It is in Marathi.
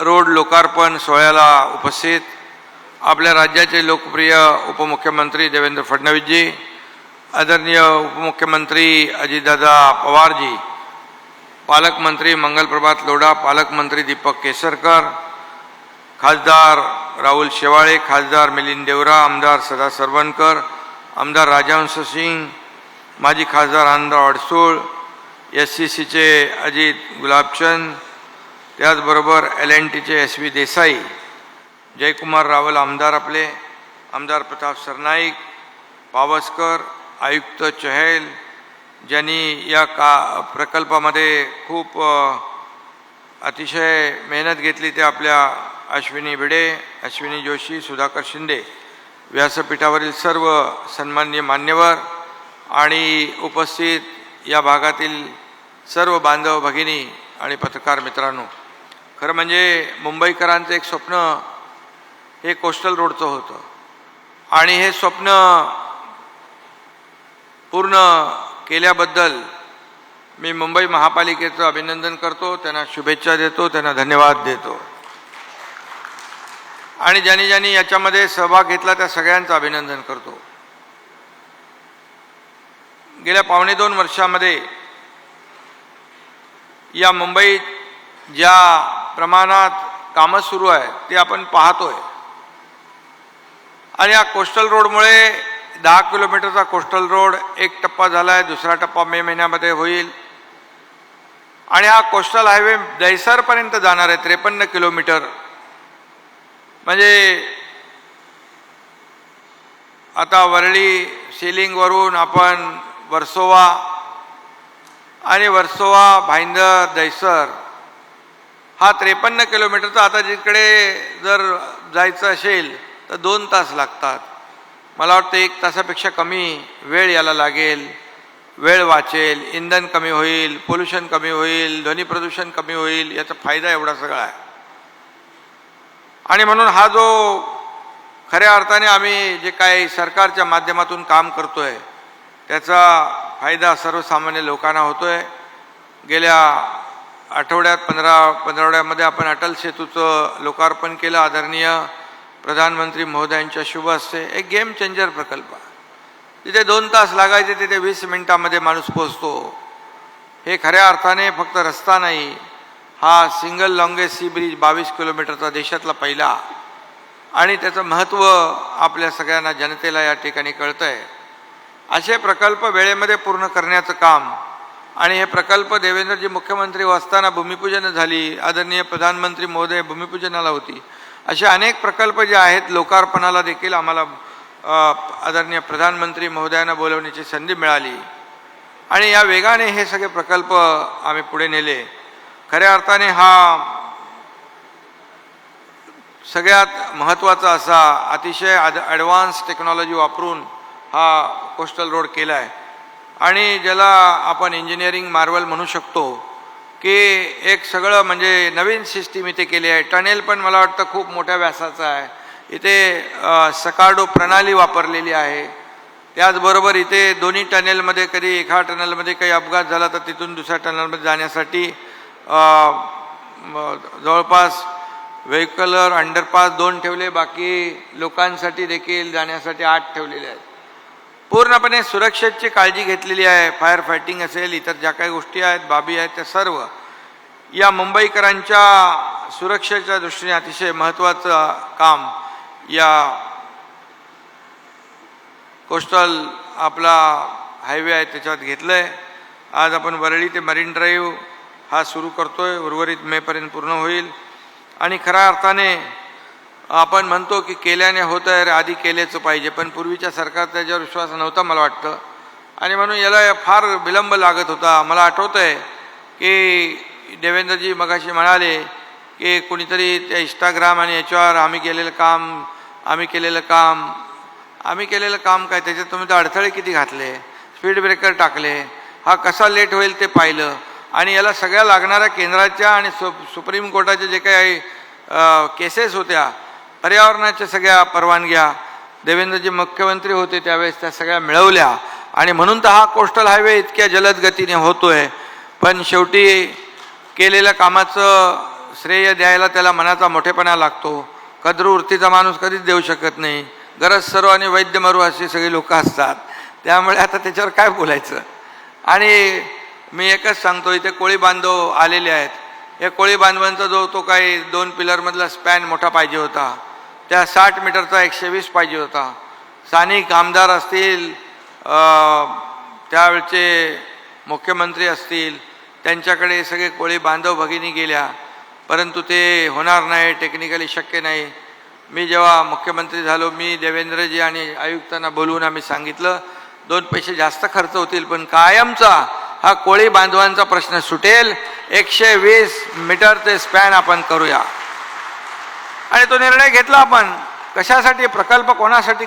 रोड लोकार्पण सोहळ्याला उपस्थित आपल्या राज्याचे लोकप्रिय उपमुख्यमंत्री देवेंद्र फडणवीसजी आदरणीय उपमुख्यमंत्री अजितदादा पवारजी पालकमंत्री मंगलप्रभात लोढा पालकमंत्री दीपक केसरकर खासदार राहुल शेवाळे खासदार मिलिंद देवरा आमदार सदा सरवणकर आमदार राजहंस सिंग माजी खासदार आनंदराव अडसूळ एस सी सीचे अजित गुलाबचंद त्याचबरोबर एल एन टीचे एस व्ही देसाई जयकुमार रावल आमदार आपले आमदार प्रताप सरनाईक पावसकर आयुक्त चहल ज्यांनी या का प्रकल्पामध्ये खूप अतिशय मेहनत घेतली ते आपल्या अश्विनी भिडे अश्विनी जोशी सुधाकर शिंदे व्यासपीठावरील सर्व सन्माननीय मान्यवर आणि उपस्थित या भागातील सर्व बांधव भगिनी आणि पत्रकार मित्रांनो. खरं म्हणजे मुंबईकरांचं एक स्वप्न हे कोस्टल रोडचं होतं. आणि हे स्वप्न पूर्ण केल्याबद्दल मी मुंबई महापालिकेचं अभिनंदन करतो त्यांना शुभेच्छा देतो त्यांना धन्यवाद देतो. आणि ज्यांनी ज्यांनी याच्यामध्ये सहभाग घेतला त्या सगळ्यांचं अभिनंदन करतो. गेल्या पावणे दोन वर्षामध्ये या मुंबईत ज्या प्रमाणात कामं सुरू आहे ते आपण पाहतोय. आणि या कोस्टल रोडमुळे दहा किलोमीटरचा कोस्टल रोड एक टप्पा झाला आहे दुसरा टप्पा मे महिन्यामध्ये होईल. आणि हा कोस्टल हायवे दहिसरपर्यंत जाणार आहे त्रेपन्न किलोमीटर. म्हणजे आता वरळी सिलिंगवरून आपण वर्सोवा आणि वर्सोवा भाईंदर दहिसर हा त्रेपन्न किलोमीटरचा आता जिकडे जर जायचं असेल तर दोन तास लागतात. मला वाटतं एक तासापेक्षा कमी वेळ याला लागेल. वेळ वाचेल इंधन कमी होईल पोल्युशन कमी होईल ध्वनी प्रदूषण कमी होईल याचा फायदा एवढा सगळा आहे. आणि म्हणून हा जो खऱ्या अर्थाने आम्ही जे काही सरकारच्या माध्यमातून काम करतो आहे त्याचा फायदा सर्वसामान्य लोकांना होतो आहे गेल्या आठवड्यात पंधरा पंधरवड्यामध्ये आपण अटल सेतूचं लोकार्पण केलं. आदरणीय प्रधानमंत्री महोदयांच्या शुभ असते एक गेम चेंजर प्रकल्प. तिथे दोन तास लागायचे तिथे वीस मिनिटामध्ये माणूस पोचतो हे खऱ्या अर्थाने फक्त रस्ता नाही. हा सिंगल लॉंगेस्ट सी ब्रिज बावीस किलोमीटरचा देशातला पहिला. आणि त्याचं महत्त्व आपल्या सगळ्यांना जनतेला या ठिकाणी कळतं आहे असे प्रकल्प वेळेमध्ये पूर्ण करण्याचं काम आणि हे प्रकल्प देवेंद्रजी मुख्यमंत्री असताना भूमिपूजन झाली आदरणीय प्रधानमंत्री महोदय भूमिपूजनाला होती. असे अनेक प्रकल्प जे आहेत लोकार्पणाला देखील आम्हाला आदरणीय प्रधानमंत्री महोदयांना बोलवण्याची संधी मिळाली. आणि या वेगाने हे सगळे प्रकल्प आम्ही पुढे नेले. खऱ्या अर्थाने हा सगळ्यात महत्त्वाचा असा अतिशय ॲड ॲडव्हान्स टेक्नॉलॉजी वापरून हा कोस्टल रोड केला आहे आणि ज्याला आपण इंजिनिअरिंग मार्वल म्हणू शकतो की एक सगळं म्हणजे नवीन सिस्टीम इथे केली आहे. टनेल पण मला वाटतं खूप मोठ्या व्यासाचं आहे. इथे सकाडो प्रणाली वापरलेली आहे. त्याचबरोबर इथे दोन्ही टनेलमध्ये कधी एका टनेलमध्ये काही अपघात झाला तर तिथून दुसऱ्या टनेलमध्ये जाण्यासाठी जवळपास व्हेकलर अंडरपास दोन ठेवले बाकी लोकांसाठी देखील जाण्यासाठी आठ ठेवलेले आहेत. पूर्णपणे सुरक्षेची काळजी घेतलेली आहे. फायर फायटिंग असेल इतर ज्या काही गोष्टी आहेत बाबी आहेत त्या सर्व या मुंबईकरांच्या सुरक्षेच्या दृष्टीने अतिशय महत्त्वाचं काम या कोस्टल आपला हायवे आहे त्याच्यात घेतलं आहे आज आपण वरळी ते मरीन ड्राईव्ह हा सुरू करतो आहे उर्वरित मेपर्यंत पूर्ण होईल. आणि खऱ्या अर्थाने आपण म्हणतो की केल्याने होत आहे रे आधी केलेचं पाहिजे. पण पूर्वीच्या सरकारचा त्याच्यावर विश्वास नव्हता मला वाटतं. आणि म्हणून याला फार विलंब लागत होता. मला आठवतं आहे की देवेंद्रजी मगाशी म्हणाले की कुणीतरी त्या इंस्टाग्राम आणि याच्यावर आम्ही केलेलं काम आम्ही केलेलं काम आम्ही केलेलं काम काय? त्याच्यात तुम्ही तर अडथळे किती घातले? स्पीड ब्रेकर टाकले. हा कसा लेट होईल ते पाहिलं. आणि याला सगळ्या लागणाऱ्या केंद्राच्या आणि सु सुप्रीम कोर्टाच्या जे काही केसेस होत्या पर्यावरणाच्या सगळ्या परवानग्या देवेंद्रजी मुख्यमंत्री होते त्यावेळेस त्या सगळ्या मिळवल्या. आणि म्हणून तर हा कोस्टल हायवे इतक्या जलद गतीने होतोय. पण शेवटी केलेल्या कामाचं श्रेय द्यायला त्याला मनाचा मोठेपणा लागतो. कद्रवृत्तीचा माणूस कधीच देऊ शकत नाही. गरज सर्व आणि वैद्य मरू अशी सगळी लोकं असतात. त्यामुळे आता त्याच्यावर काय बोलायचं? आणि मी एकच सांगतो इथे कोळी बांधव आलेले आहेत. या कोळी बांधवांचा जो तो काही दोन पिलरमधला स्पॅन मोठा पाहिजे होता. त्या साठ मीटरचा एकशे वीस पाहिजे होता. स्थानिक आमदार असतील त्यावेळचे मुख्यमंत्री असतील त्यांच्याकडे सगळे कोळी बांधव भगिनी गेल्या. परंतु ते होणार नाही टेक्निकली शक्य नाही. मी जेव्हा मुख्यमंत्री झालो मी देवेंद्रजी आणि आयुक्तांना बोलवून आम्ही सांगितलं दोन पैसे जास्त खर्च होतील पण कायमचा हा कोळी बांधवांचा प्रश्न सुटेल. एकशे वीस मीटर ते स्पॅन आपण करूया. आणि तो निर्णय घेतला आपण. कशासाठी? प्रकल्प कोणासाठी